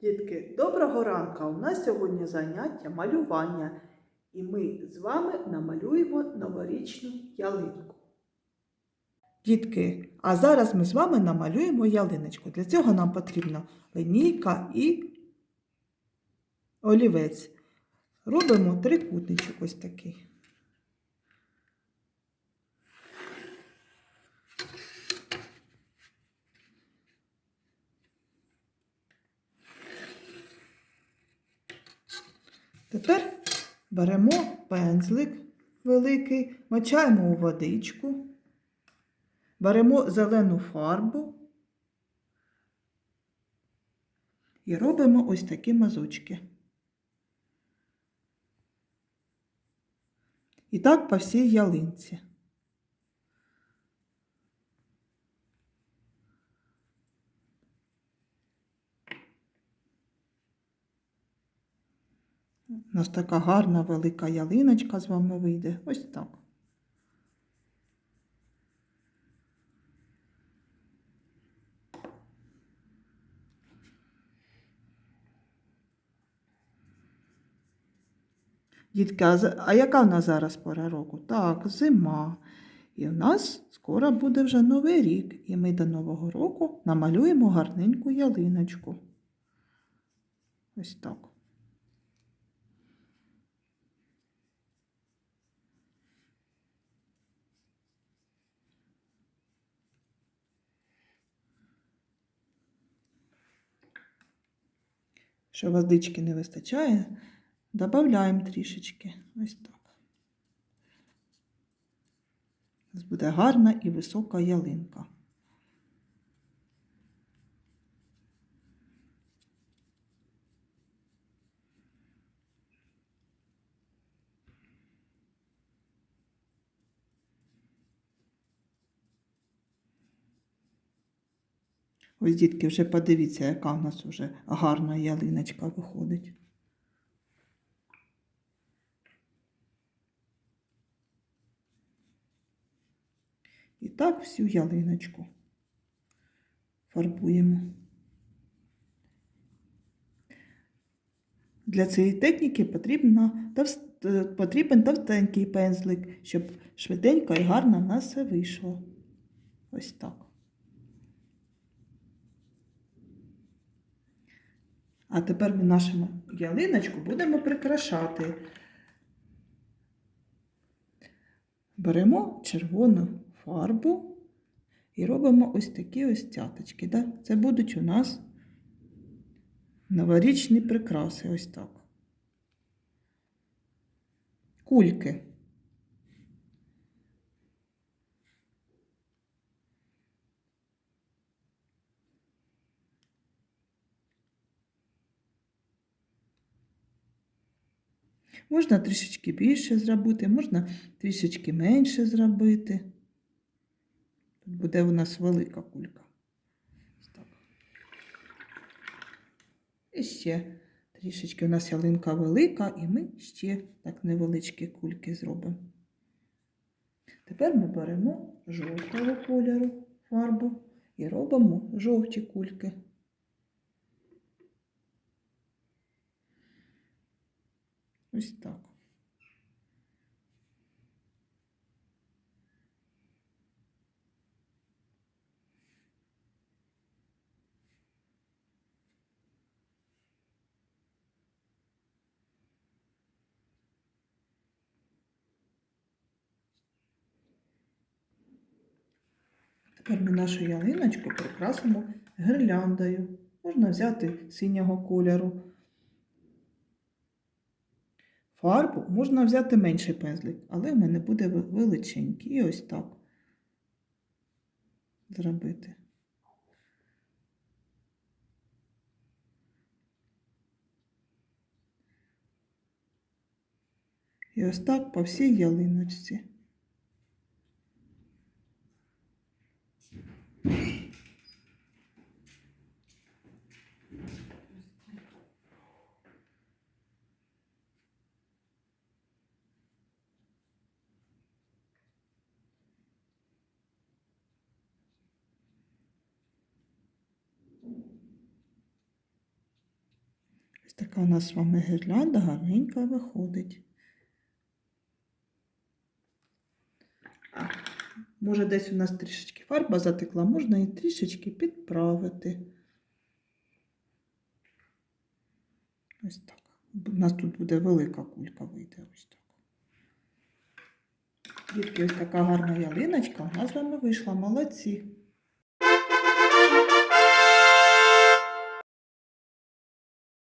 Дітки, доброго ранка! У нас сьогодні заняття малювання, і ми з вами намалюємо новорічну ялинку. Дітки, а зараз ми з вами намалюємо ялиночку. Для цього нам потрібна линійка і олівець. Робимо трикутничок ось такий. Тепер беремо пензлик великий, мочаємо у водичку, беремо зелену фарбу і робимо ось такі мазочки. І так по всій ялинці. У нас така гарна велика ялиночка з вами вийде. Ось так. Дітки, а, яка в нас зараз пора року? Так, зима. І в нас скоро буде вже новий рік, і ми до Нового року намалюємо гарненьку ялиночку. Ось так. Що воздички не вистачає, додаємо трішечки. Ось так. Ось буде гарна і висока ялинка. Ось, дітки, вже подивіться, яка в нас вже гарна ялиночка виходить. І так всю ялиночку фарбуємо. Для цієї техніки потрібна, е, потрібен товстенький пензлик, щоб швиденько і гарно в нас все вийшло. Ось так. А тепер ми нашу ялиночку будемо прикрашати. Беремо червону фарбу і робимо ось такі ось цяточки. Да? Це будуть у нас новорічні прикраси. Ось так. Кульки. Можна трішечки більше зробити, можна трішечки менше зробити. Тут буде у нас велика кулька. Так. І ще трішечки у нас ялинка велика, і ми ще так невеличкі кульки зробимо. Тепер ми беремо жовтого кольору фарбу і робимо жовті кульки. Ось так. Тепер ми нашу ялиночку прикрасимо гірляндою. Можна взяти синього кольору. Фарбу можна взяти менший пензлик, але в мене буде ве- величенький. І ось так зробити. І ось так по всій ялиночці. Така у нас з вами гірлянда гарненька виходить. А, може, десь у нас трішечки фарба затекла, можна і трішечки підправити. Ось так. У нас тут буде велика кулька вийде ось так. Дітки, ось така гарна ялиночка у нас з вами вийшла. Молодці.